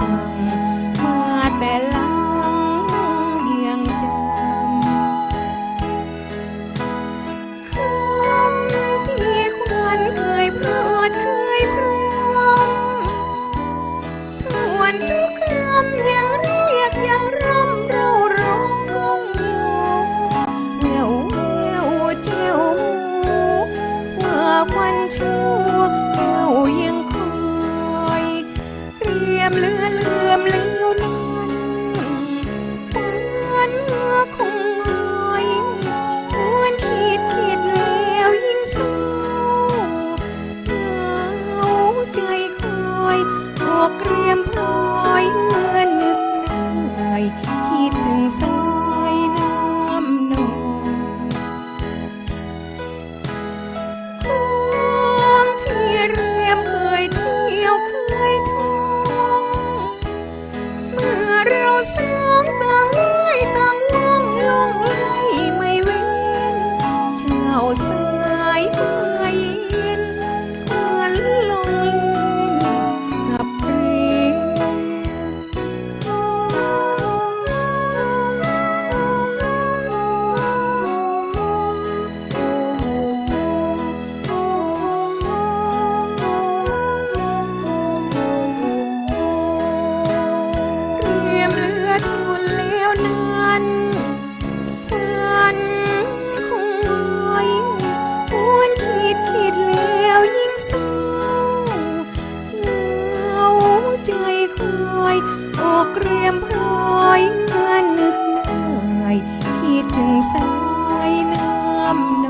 สั่งเมื่อแต่หลังยังจำคำที่ควันเคยโปรดเคยพร่ำทวนทุกคำยังเรียกยังร่ำเราร้องก้องอยู่แววแววเจ้าหูเมื่อควันชั่ ใจคอยหอกเรียมพลอยเมื่อนึกได้คิดถึงสายน้ำนองเมืองที่เรียมเคยเที่ยวเคย ใจคอยออกเรียมพรอยเมื่อนึกเคยที่ถึงสายน้ำน